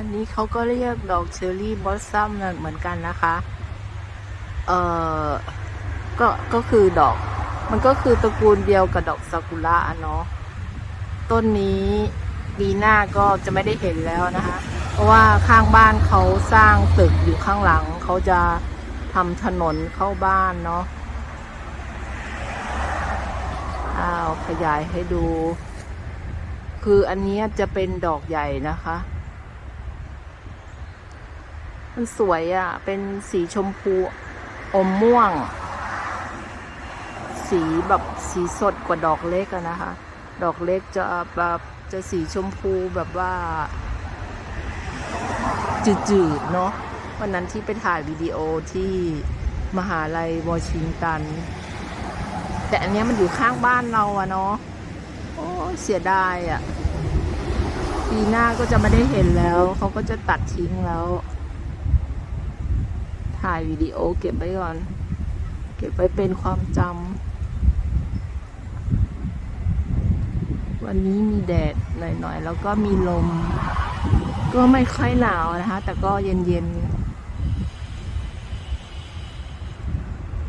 อันนี้เขาก็เรียกดอกเชอร์รี่บอสซัมเหมือนกันนะคะ เอ่อ ก็ ก็คือดอก มันก็คือตระกูลเดียวกับดอกซากุระเนาะ ต้นนี้ปีหน้าก็จะไม่ได้เห็นแล้วนะคะ เพราะว่าข้างบ้านเขาสร้างตึกอยู่ข้างหลัง เขาจะทำถนนเข้าบ้านเนาะ อ้าว ขยายให้ดู คืออันนี้จะเป็นดอกใหญ่นะคะ มันสวยอะ่ะ เป็นสีชมพูอมม่วง สีแบบสีสดกว่าดอกเล็กอะนะคะ ดอกเล็กจะแบบจะสีชมพูแบบว่า จืดๆเนาะวันนั้นที่ไปถ่ายวิดีโอที่มหาลัยวอชิงตัน แต่อันนี้มันอยู่ข้างบ้านเราอะเนาะโอ้เสียดายอะปีหน้าก็จะไม่ได้เห็นแล้ว เขาก็จะตัดทิ้งแล้ว ถ่ายวิดีโอเก็บไว้ก่อน เก็บไว้เป็นความจำ วันนี้มีแดดหน่อยๆ แล้วก็มีลม ก็ไม่ค่อยหนาวนะคะ แต่ก็เย็นๆ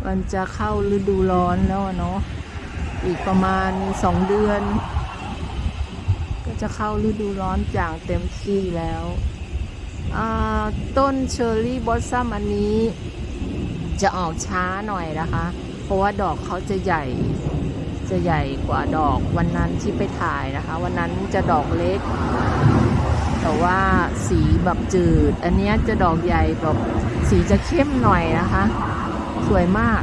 มันจะเข้าฤดูร้อนแล้วเนาะ อีกประมาณสองเดือน ก็จะเข้าฤดูร้อนอย่างเต็มที่แล้ว ต้นเชอร์รี่บอสซัมอันนี้จะออกช้าหน่อยนะคะ เพราะว่าดอกเขาจะใหญ่ จะใหญ่กว่าดอกวันนั้นที่ไปถ่ายนะคะ วันนั้นจะดอกเล็ก แต่ว่าสีแบบจืด อันนี้จะดอกใหญ่แบบสีจะเข้มหน่อยนะคะ สวยมาก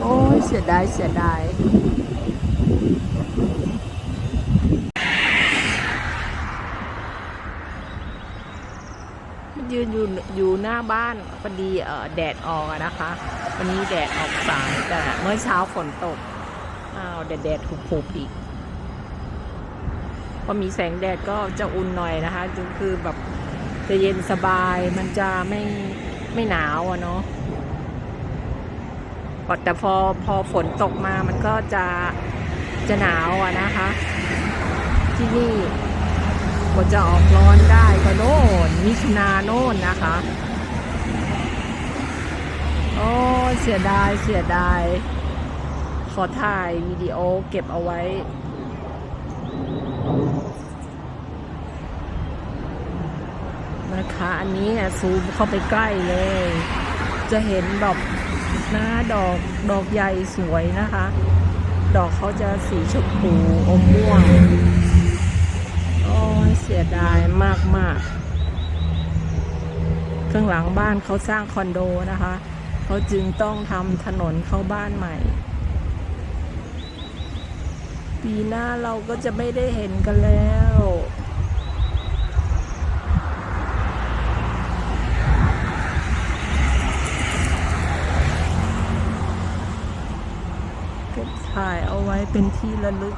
โอ้ยเสียดายเสียดาย ยืนอยู่อยู่หน้าบ้านพอดีเออแดดออกนะคะ วันนี้แดดออกสายแต่เมื่อเช้าฝนตกอ้าวแดดแดดหุบๆอีกพอมีแสงแดดก็จะอุ่นหน่อยนะคะคือแบบจะเย็นสบายมันจะไม่ไม่หนาวอะเนาะแต่พอพอฝนตกมามันก็จะจะหนาวอะนะคะ ที่นี่ ก็จะออกร้อนได้ก็โน่นมิถุนาโน่นนะคะ โอ้เสียดายเสียดาย ขอถ่ายวิดีโอเก็บเอาไว้ นะคะ อันนี้เนี่ยซูมเข้าไปใกล้เลย จะเห็นดอกหน้าดอกดอกใหญ่สวยนะคะ ดอกเขาจะสีชมพูอมม่วง เสียดายมากมากๆข้างหลังบ้านเขาสร้างคอนโดนะคะ เขาจึงต้องทำถนนเข้าบ้านใหม่ ปีหน้าเราก็จะไม่ได้เห็นกันแล้วเก็บถ่ายเอาไว้เป็นที่ระลึก